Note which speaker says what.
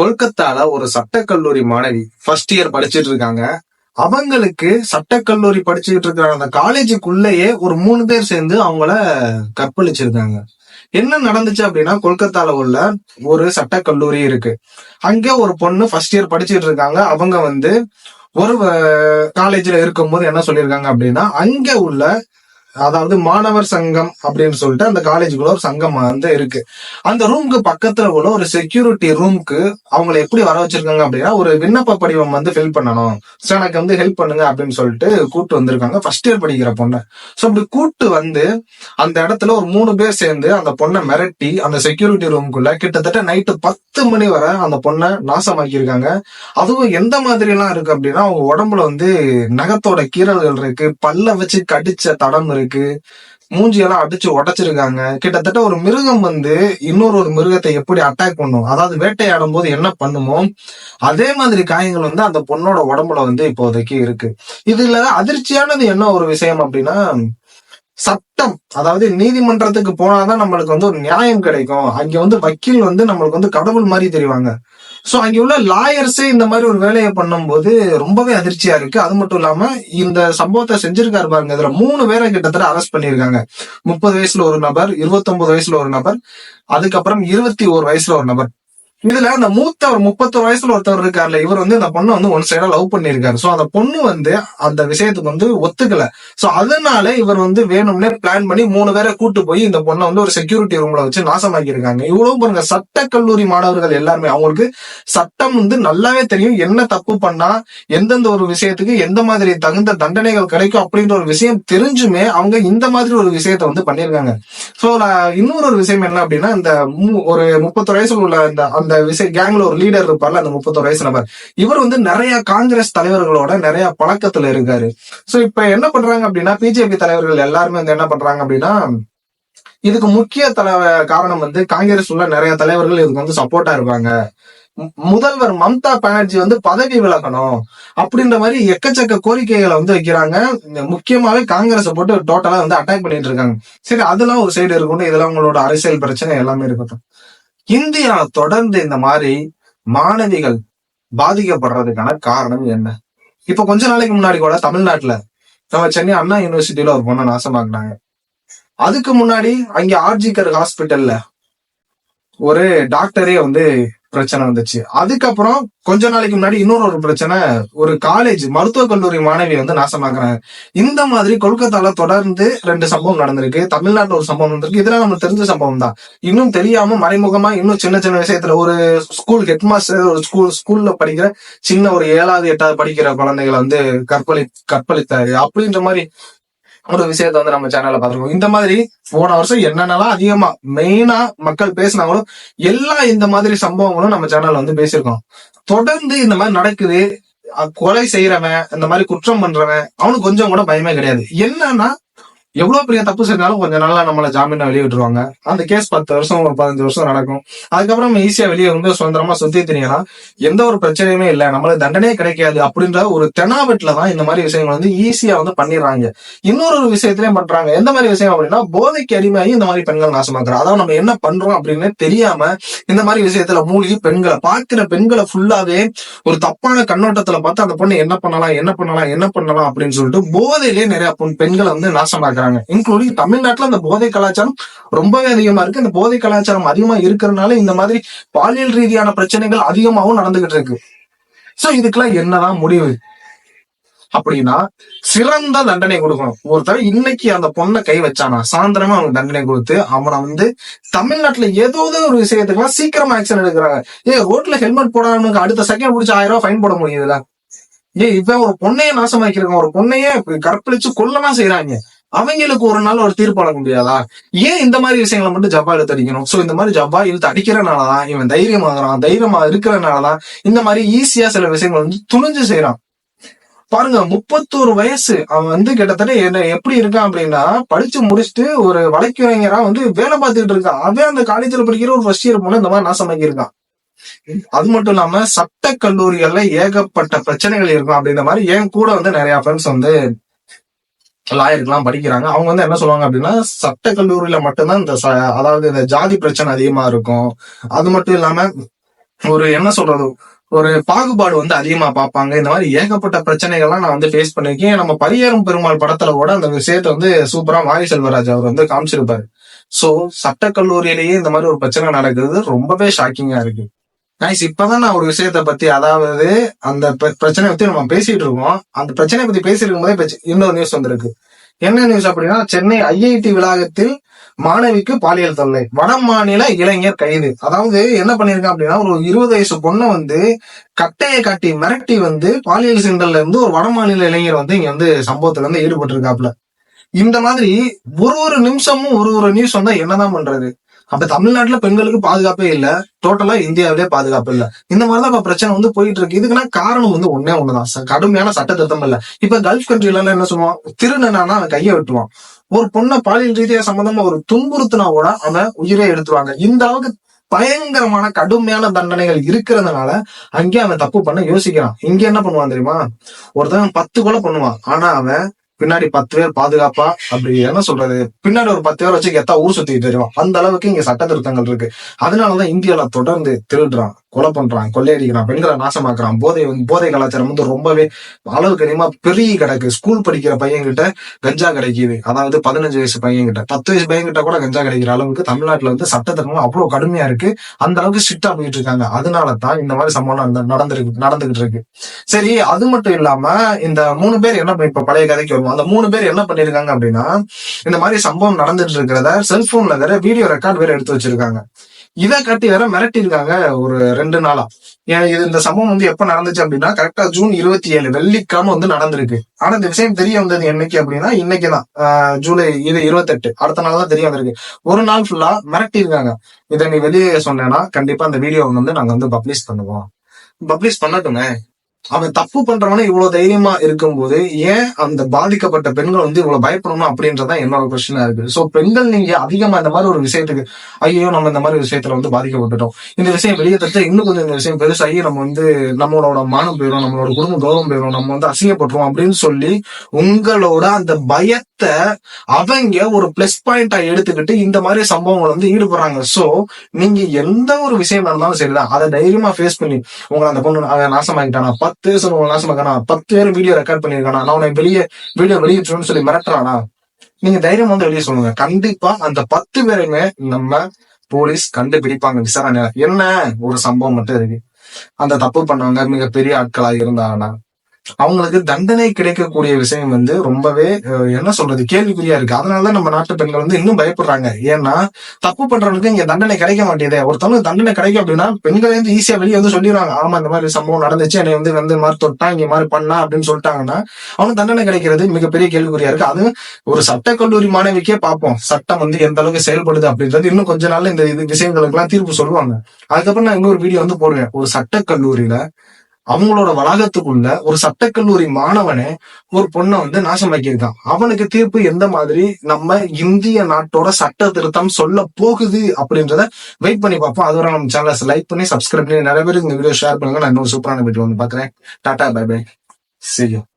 Speaker 1: கொல்கத்தால ஒரு சட்டக்கல்லூரி மாணவி ஃபர்ஸ்ட் இயர் படிச்சிட்டு இருக்காங்க. அவங்களுக்கு சட்டக்கல்லூரி படிச்சுக்கிட்டு இருக்கிற அந்த காலேஜுக்குள்ளேயே ஒரு மூணு பேர் சேர்ந்து அவங்கள கற்பழிச்சிருக்காங்க என்ன நடந்துச்சு அப்படின்னா கொல்கத்தால உள்ள ஒரு சட்டக்கல்லூரி இருக்கு. அங்க ஒரு பொண்ணு ஃபர்ஸ்ட் இயர் படிச்சுட்டு இருக்காங்க. அவங்க வந்து ஒரு காலேஜ்ல இருக்கும்போது என்ன சொல்லியிருக்காங்க அப்படின்னா அங்க உள்ள அதாவது மாணவர் சங்கம் அப்படின்னு சொல்லிட்டு அந்த காலேஜுக்குள்ள ஒரு சங்கம் வந்து இருக்கு. அந்த ரூமுக்கு பக்கத்துல உள்ள ஒரு செக்யூரிட்டி ரூமுக்கு அவங்களை எப்படி வர வச்சிருக்காங்க அப்படின்னா ஒரு விண்ணப்ப படிவம் வந்து ஃபில் பண்ணணும். சார் எனக்கு வந்து ஹெல்ப் பண்ணுங்க அப்படின்னு சொல்லிட்டு கூட்டு வந்திருக்காங்க. ஃபர்ஸ்ட் இயர் படிக்கிற பொண்ணை. ஸோ அப்படி கூட்டு வந்து அந்த இடத்துல ஒரு மூணு பேர் சேர்ந்து அந்த பொண்ணை மிரட்டி அந்த செக்யூரிட்டி ரூமுக்குள்ள கிட்டத்தட்ட நைட்டு பத்து மணி வரை அந்த பொண்ணை நாசமாக்கியிருக்காங்க. அதுவும் எந்த மாதிரி எல்லாம் இருக்கு அப்படின்னா அவங்க உடம்புல வந்து நகத்தோட கீறல்கள் இருக்கு. பல்ல வச்சு கடிச்ச தடம் இருக்கு. மூஞ்சியெல்லாம் அடிச்சு உடைச்சிருக்காங்க. கிட்டத்தட்ட ஒரு மிருகம் வந்து இன்னொரு ஒரு மிருகத்தை எப்படி அட்டாக் பண்ணும்? அதாவது வேட்டையாடும் போது என்ன பண்ணுமோ அதே மாதிரி காயங்கள் வந்து அந்த பொண்ணோட உடம்புல வந்து இப்போதைக்கு இருக்கு. இதுல அதிர்ச்சியானது என்ன ஒரு விஷயம் அப்படின்னா சட்டம். அதாவது நீதிமன்றத்துக்கு போனாதான் நம்மளுக்கு வந்து ஒரு நியாயம் கிடைக்கும். அங்க வந்து வக்கீல் வந்து நம்மளுக்கு வந்து கடவுள் மாதிரி தெரிவாங்க. சோ அங்க உள்ள லாயர்ஸே இந்த மாதிரி ஒரு வேலையை பண்ணும்போது ரொம்பவே அதிர்ச்சியா இருக்கு. அது மட்டும் இல்லாம இந்த சம்பவத்தை செஞ்சிருக்காரு பாருங்க. இதுல மூணு பேரை கிட்டத்தட்ட அரெஸ்ட் பண்ணிருக்காங்க முப்பது வயசுல ஒரு நபர் 29 வயசுல ஒரு நபர் அதுக்கப்புறம் இருபத்தி ஒரு வயசுல ஒரு நபர். இதுல அந்த மூத்தவர் முப்பத்தொரு வயசுல ஒருத்தவர் இருக்காருல்ல இவர் வந்து அந்த பொண்ணை வந்து ஒன் சைடா லவ் பண்ணிருக்காரு சோ அந்த பொண்ணு வந்து அந்த விஷயத்துக்கு வந்து ஒத்துக்கல. சோ அதனால இவர் வந்து வேணும்னே பிளான் பண்ணி மூணு பேரை கூட்டு போய் இந்த பொண்ணை வந்து ஒரு செக்யூரிட்டி ரூம்ல வச்சு நாசமாக்கி இருக்காங்க இவ்வளவு பாருங்க சட்ட கல்லூரி மாணவர்கள் எல்லாருமே அவங்களுக்கு சட்டம் வந்து நல்லாவே தெரியும். என்ன தப்பு பண்ணா எந்தெந்த ஒரு விஷயத்துக்கு எந்த மாதிரி தகுந்த தண்டனைகள் கிடைக்கும் அப்படின்ற ஒரு விஷயம் தெரிஞ்சுமே அவங்க இந்த மாதிரி ஒரு விஷயத்த வந்து பண்ணிருக்காங்க சோ இன்னொரு ஒரு விஷயம் என்ன அப்படின்னா இந்த மு- ஒரு முப்பத்தொரு வயசுல உள்ள இந்த அந்த விஷயம் கேங்ல ஒரு லீடர் இருப்பார்ல அந்த முப்பத்தொரு வயசு நபர். இவர் வந்து நிறைய காங்கிரஸ் தலைவர்களோட நிறைய பழக்கத்துல இருக்காரு. சோ இப்ப என்ன பண்றாங்க அப்படின்னா பிஜேபி தலைவர்கள் எல்லாருமே வந்து என்ன பண்றாங்க அப்படின்னா இதுக்கு முக்கிய தலை காரணம் வந்து காங்கிரஸ் உள்ள நிறைய தலைவர்கள் இதுக்கு வந்து சப்போர்ட்டா இருப்பாங்க முதல்வர் மம்தா பானர்ஜி வந்து பதவி விலகணும் அப்படின்ற மாதிரி எக்கச்சக்க கோரிக்கைகளை வந்து வைக்கிறாங்க. முக்கியமாவே காங்கிரஸை போட்டு டோட்டலா வந்து அட்டாக் பண்ணிட்டு இருக்காங்க. சரி அதெல்லாம் ஒரு சைடு இருக்கட்டும் இதெல்லாம் உங்களோட அரசியல் பிரச்சனை எல்லாமே இருக்கட்டும். இந்தியா தொடர்ந்து இந்த மாதிரி மாணவிகள் பாதிக்கப்படுறதுக்கான காரணம் என்ன? இப்ப கொஞ்ச நாளைக்கு முன்னாடி கூட தமிழ்நாட்டுல நம்ம சென்னை அண்ணா யூனிவர்சிட்டியில ஒரு பொண்ணை நாசமாக்குனாங்க. அதுக்கு முன்னாடி அங்க ஆர்ஜிகர் ஹாஸ்பிட்டல்ல ஒரு டாக்டரே வந்து பிரச்சனை வந்துச்சு. அதுக்கப்புறம் கொஞ்ச நாளைக்கு முன்னாடி இன்னொரு ஒரு பிரச்சனை ஒரு காலேஜ் மருத்துவக் கல்லூரி மாணவி வந்து நாசமாக்குறாங்க. இந்த மாதிரி கொல்கத்தால தொடர்ந்து ரெண்டு சம்பவம் நடந்திருக்கு. தமிழ்நாட்டுல ஒரு சம்பவம் நடந்திருக்கு. இதெல்லாம் நம்ம தெரிஞ்ச சம்பவம் தான். இன்னும் தெரியாம மறைமுகமா இன்னும் சின்ன சின்ன விஷயத்துல ஒரு ஸ்கூல் ஹெட் மாஸ்டர் ஒரு ஸ்கூல் ஸ்கூல்ல படிக்கிற சின்ன ஒரு ஏழாவது எட்டாவது படிக்கிற குழந்தைகளை வந்து கற்பழி கற்பழித்தாரு. அப்படின்ற மாதிரி ஒரு விஷயத்த வந்து நம்ம சேனல்ல பாத்துருக்கோம் இந்த மாதிரி போன வருஷம் என்னென்னலாம் அதிகமா மெயினா மக்கள் பேசினாங்களோ எல்லா இந்த மாதிரி சம்பவங்களும் நம்ம சேனல்ல வந்து பேசியிருக்கோம். தொடர்ந்து இந்த மாதிரி நடக்குது. கொலை செய்யறவன் இந்த மாதிரி குற்றம் பண்றவன் அவனுக்கு கொஞ்சம் கூட பயமே கிடையாது. என்னன்னா எவ்வளவு பெரிய தப்பு செஞ்சாலும் கொஞ்ச நாளா நம்மள ஜாமீனா வெளியே விட்டுருவாங்க அந்த கேஸ் பத்து வருஷம் ஒரு பதினஞ்சு வருஷம் நடக்கும். அதுக்கப்புறம் நம்ம ஈஸியா வெளியே வந்து சுதந்திரமா சுத்தி தெரியலாம். எந்த ஒரு பிரச்சனையுமே இல்லை. நம்மளுக்கு தண்டனையே கிடைக்காது அப்படின்ற ஒரு தெனாவெட்ல தான் இந்த மாதிரி விஷயங்கள் வந்து ஈஸியா வந்து பண்ணிடுறாங்க. இன்னொரு ஒரு விஷயத்திலயும் பண்றாங்க. எந்த மாதிரி விஷயம் அப்படின்னா போதைக்கு அடிமையாகி இந்த மாதிரி பெண்கள் நாசமாக்குறோம் அதாவது நம்ம என்ன பண்றோம் அப்படின்னு தெரியாம இந்த மாதிரி விஷயத்துல மூழ்கி பெண்களை பார்க்கிற பெண்களை ஃபுல்லாவே ஒரு தப்பான கண்ணோட்டத்துல பார்த்து அந்த பொண்ணு என்ன பண்ணலாம் என்ன பண்ணலாம் என்ன பண்ணலாம் அப்படின்னு சொல்லிட்டு போதையிலேயே நிறைய பெண்களை வந்து நாசமாக்குறாங்க. இன்க்ளூடிங் தமிழ்நாட்டுல அந்த போதை கலாச்சாரம் ரொம்பவே அதிகமா இருக்கு. இந்த போதை கலாச்சாரம் அதிகமா இருக்கிறதுனால இந்த மாதிரி பாலியல் ரீதியான பிரச்சனைகள் அதிகமாகவும் நடந்துகிட்டு இருக்கு. சோ இதுக்கெல்லாம் என்னதான் முடிவு? அப்படின்னா சிறந்த தண்டனை கொடுக்கணும். ஒருத்தர் இன்னைக்கு அந்த பொண்ணை கை வச்சானா சாயந்தரமா அவனுக்கு தண்டனை கொடுத்து அவனை வந்து தமிழ்நாட்டுல ஏதோ ஒரு விஷயத்துக்குலாம் சீக்கிரமா ஆக்ஷன் எடுக்கிறாங்க. ஏ ரோட்ல ஹெல்மெட் போடாமனுக்கு அடுத்த செகண்ட் பிடிச்ச ஆயிரம் ரூபாய் ஃபைன் போட முடியுதுல ஏ இப்ப ஒரு பொண்ணையே நாசமாக்கிருக்கான் ஒரு பொண்ணையே கற்பழிச்சு கொல்லலாம் செய்யறாங்க அவங்களுக்கு ஒரு நாள் ஒரு தீர்ப்பு வழங்க முடியாதா? ஏன் இந்த மாதிரி விஷயங்களை மட்டும் ஜப்பா இழுத்து அடிக்கணும் சோ இந்த மாதிரி ஜப்பா இழுத்து அடிக்கிறனாலதான் இவன் தைரியமாகறான் தைரியமா இருக்கிறனாலதான் இந்த மாதிரி ஈஸியா சில விஷயங்கள் வந்து துணிஞ்சு செய்யறான் பாருங்க முப்பத்தோரு வயசு அவன் வந்து கிட்டத்தட்ட என்ன எப்படி இருக்கான் அப்படின்னா படிச்சு முடிச்சுட்டு ஒரு வழக்கறிஞரா வந்து வேலை பார்த்துக்கிட்டு இருக்கான். அவன் அந்த காலேஜ்ல படிக்கிற ஒரு ஃபர்ஸ்ட் இயர் போல இந்த மாதிரி நாசமாக்கி இருக்கான். அது மட்டும் இல்லாம சட்ட கல்லூரிகள்ல ஏகப்பட்ட பிரச்சனைகள் இருக்கும் அப்படின்ற மாதிரி என் கூட வந்து நிறைய ஃப்ரெண்ட்ஸ் வந்து லாயருக்குலாம் படிக்கிறாங்க. அவங்க வந்து என்ன சொல்லுவாங்க அப்படின்னா சட்ட கல்லூரியில மட்டும்தான் இந்த ச- அதாவது இந்த ஜாதி பிரச்சனை அதிகமா இருக்கும். அது மட்டும் இல்லாம ஒரு என்ன சொல்றது ஒரு பாகுபாடு வந்து அதிகமா பார்ப்பாங்க. இந்த மாதிரி ஏகப்பட்ட பிரச்சனைகள்லாம் நான் வந்து ஃபேஸ் பண்ணிருக்கேன் நம்ம பரியேறும் பெருமாள் படத்துல கூட அந்த விஷயத்த வந்து சூப்பரா மாரி செல்வராஜ் அவர் வந்து காமிச்சிருப்பாரு. சோ சட்டக்கல்லூரியிலேயே இந்த மாதிரி ஒரு பிரச்சனை நடக்குது ரொம்பவே ஷாக்கிங்கா இருக்கு. நைஸ் இப்பதான் நான் ஒரு விஷயத்த பத்தி அதாவது அந்த பிர- பிரச்சனையை பத்தி நம்ம பேசிட்டு இருக்கோம் அந்த பிரச்சனையை பத்தி பேசிருக்கும் போதே இன்னொரு நியூஸ் வந்திருக்கு. என்ன நியூஸ் அப்படின்னா சென்னை ஐஐடி வளாகத்தில் மாணவிக்கு பாலியல் தொல்லை. வட மாநில இளைஞர் கைது. அதாவது என்ன பண்ணிருக்கான் அப்படின்னா ஒரு இருபது வயசு பொண்ணை வந்து கட்டையை காட்டி மிரட்டி வந்து பாலியல் சிண்டல்ல இருந்து ஒரு வட மாநில இளைஞர் வந்து இங்க வந்து சம்பவத்துல இருந்து ஈடுபட்டு இருக்காப்ல இந்த மாதிரி ஒரு ஒரு நிமிஷமும் ஒரு ஒரு நியூஸ் வந்தா என்னதான் பண்றது? அப்ப தமிழ்நாட்டுல பெண்களுக்கு பாதுகாப்பே இல்ல. டோட்டலா இந்தியாவிலே பாதுகாப்பு இல்ல. இந்த மாதிரிதான் இப்ப பிரச்சனை வந்து போயிட்டு இருக்கு இதுக்குன்னா காரணம் வந்து ஒன்னே ஒண்ணுதான். கடுமையான சட்ட திருத்தம் இல்ல. இப்ப கல்ஃப் கண்ட்ரில எல்லாம் என்ன சொல்லுவான்? திருநனானா அவன் கையை வெட்டுவான். ஒரு பொண்ணை பாலியல் ரீதியா சம்பந்தமா ஒரு துன்புறுத்தினா கூட அவன் உயிரே எடுத்துருவாங்க. இந்த அளவுக்கு பயங்கரமான கடுமையான தண்டனைகள் இருக்கிறதுனால அங்கே அவன் தப்பு பண்ண யோசிக்கிறான். இங்க என்ன பண்ணுவான் தெரியுமா? ஒருத்தன் பத்து கொலை பண்ணுவான். ஆனா அவன் பின்னாடி பத்து பேர் பாதுகாப்பா அப்படி என்ன சொல்றது? பின்னாடி ஒரு பத்து பேர் வச்சு எத்தா ஊர் சுத்திட்டு தெரியும் அந்த அளவுக்கு இங்க சட்ட திருத்தங்கள் இருக்கு. அதனாலதான் இந்தியால தொடர்ந்து திருடுறான். கொலை பண்றான் கொள்ளையடிக்கிறான் பெண்களை நாசமாக்குறான் போதை போதை கலாச்சாரம் வந்து ரொம்பவே அளவுக்கு அதிகமா பெரிய கிடக்கு. ஸ்கூல் படிக்கிற பையன்கிட்ட கஞ்சா கிடைக்குது அதாவது பதினஞ்சு வயசு பையன்கிட்ட பத்து வயசு பையன்கிட்ட கூட கஞ்சா கிடைக்கிற அளவுக்கு தமிழ்நாட்டுல வந்து சட்டத்திற்கும் அவ்வளவு கடுமையா இருக்கு. அந்த அளவுக்கு ஸ்ட்ரிக்டா போயிட்டு இருக்காங்க. அதனால தான் இந்த மாதிரி சம்பவம் நடந்திருக்கு நடந்துகிட்டு இருக்கு. சரி அது மட்டும் இல்லாம இந்த மூணு பேர் என்ன பண்ணி- இப்ப பழைய கதைக்கு வருவோம். அந்த மூணு பேர் என்ன பண்ணிருக்காங்க அப்படின்னா இந்த மாதிரி சம்பவம் நடந்துட்டு இருக்கிறத செல்போன்ல வேற வீடியோ ரெக்கார்ட் வேற எடுத்து வச்சிருக்காங்க. இதை கட்டி வேற மிரட்டி இருக்காங்க ஒரு ரெண்டு நாளா. ஏன் இது இந்த சம்பவம் வந்து எப்ப நடந்துச்சு அப்படின்னா கரெக்டா ஜூன் இருபத்தி ஏழு வெள்ளிக்கிழமை வந்து நடந்திருக்கு. ஆனா இந்த விஷயம் தெரிய வந்தது என்னைக்கு அப்படின்னா இன்னைக்குதான் ஜூலை இது இருபத்தெட்டு. அடுத்த நாள் தான் தெரிய வந்திருக்கு. ஒரு நாள் ஃபுல்லா மிரட்டி இருக்காங்க இதை நீ வெளியே சொன்னேன்னா கண்டிப்பா அந்த வீடியோ வந்து நாங்க வந்து பப்ளிஷ் பண்ணுவோம். பப்ளிஷ் பண்ணட்டுமே. அவன் தப்பு பண்றவனே இவ்வளவு தைரியமா இருக்கும்போது ஏன் அந்த பாதிக்கப்பட்ட பெண்கள் வந்து இவ்வளவு பயப்படணும் அப்படின்றதான் என்னோட கொஸ்டினா இருக்கு சோ பெண்கள் நீங்க அதிகமா இந்த மாதிரி ஒரு விஷயத்துக்கு ஐயோ நம்ம இந்த மாதிரி விஷயத்துல வந்து பாதிக்கப்பட்டுட்டோம். இந்த விஷயம் வெளியே தட்டு இன்னும் கொஞ்சம் இந்த விஷயம் பெருசாகி நம்ம வந்து நம்மளோட மானம் போயிடும் நம்மளோட குடும்ப கௌரவம் போயிடும் நம்ம வந்து அசிங்கப்பட்டுருவோம் அப்படின்னு சொல்லி உங்களோட அந்த பயத்தை அவங்க ஒரு பிளஸ் பாயிண்டா எடுத்துக்கிட்டு இந்த மாதிரி சம்பவங்கள் வந்து ஈடுபடுறாங்க. சோ நீங்க எந்த ஒரு விஷயம் இருந்தாலும் சரிதான். அதை தைரியமா ஃபேஸ் பண்ணி உங்களை அந்த பொண்ணு அவன் பத்து பேர் உங்களை பத்து பேர் வீடியோ ரெக்கார்ட் பண்ணிருக்கானா நான் உன்னை வெளியே வீடியோ வெளியிட்டுருன்னு சொல்லி மிரட்டுறானா நீங்க தைரியம் வந்து வெளியே சொல்லுங்க. கண்டிப்பா அந்த பத்து பேருமே நம்ம போலீஸ் கண்டுபிடிப்பாங்க விசாரணை என்ன ஒரு சம்பவம் மட்டும் இருக்கு. அந்த தப்பு பண்ணவங்க மிகப்பெரிய ஆட்களா இருந்தாங்கன்னா அவங்களுக்கு தண்டனை கிடைக்கக்கூடிய விஷயம் வந்து ரொம்பவே அஹ், என்ன சொல்றது கேள்விக்குறியா இருக்கு. அதனாலதான் நம்ம நாட்டு பெண்கள் வந்து இன்னும் பயப்படுறாங்க. ஏன்னா தப்பு பண்றவங்களுக்கு இங்க தண்டனை கிடைக்க மாட்டேதே. ஒருத்தவங்களுக்கு தண்டனை கிடைக்கும் அப்படின்னா பெண்கள் வந்து ஈஸியா வெளியே வந்து சொல்லிடுவாங்க. ஆமா இந்த மாதிரி சம்பவம் நடந்துச்சு என்னை வந்து வந்து மாதிரி தொட்டா இங்க மாதிரி பண்ணா அப்படின்னு சொல்லிட்டாங்கன்னா அவனுக்கு தண்டனை கிடைக்கிறது மிகப்பெரிய கேள்விக்குறியா இருக்கு. அது ஒரு சட்ட கல்லூரி மாணவிக்கே பார்ப்போம். சட்டம் வந்து எந்த அளவுக்கு செயல்படுது அப்படின்றது இன்னும் கொஞ்ச நாள்ல இந்த இது விஷயங்களுக்கு எல்லாம் தீர்ப்பு சொல்லுவாங்க. அதுக்கப்புறம் நான் இன்னொரு வீடியோ வந்து போடுவேன் ஒரு சட்ட கல்லூரியில அவங்களோட வளாகத்துக்குள்ள ஒரு சட்டக்கல்லூரி மாணவனே ஒரு பொண்ணை வந்து நாசமாக்கியிருக்கான். அவனுக்கு தீர்ப்பு எந்த மாதிரி? நம்ம இந்திய நாட்டோட சட்ட திருத்தம் சொல்ல போகுது அப்படின்றத வெயிட் பண்ணி பார்ப்போம். அதுவரை நம்ம சேனல்ஸ் லைக் பண்ணி சப்ஸ்கிரைப் பண்ணி நிறைய பேர் இந்த வீடியோ ஷேர் பண்ணுங்க. நான் இன்னொரு சூப்பரான வீடியோ வந்து பாக்குறேன் டாடா பை பை see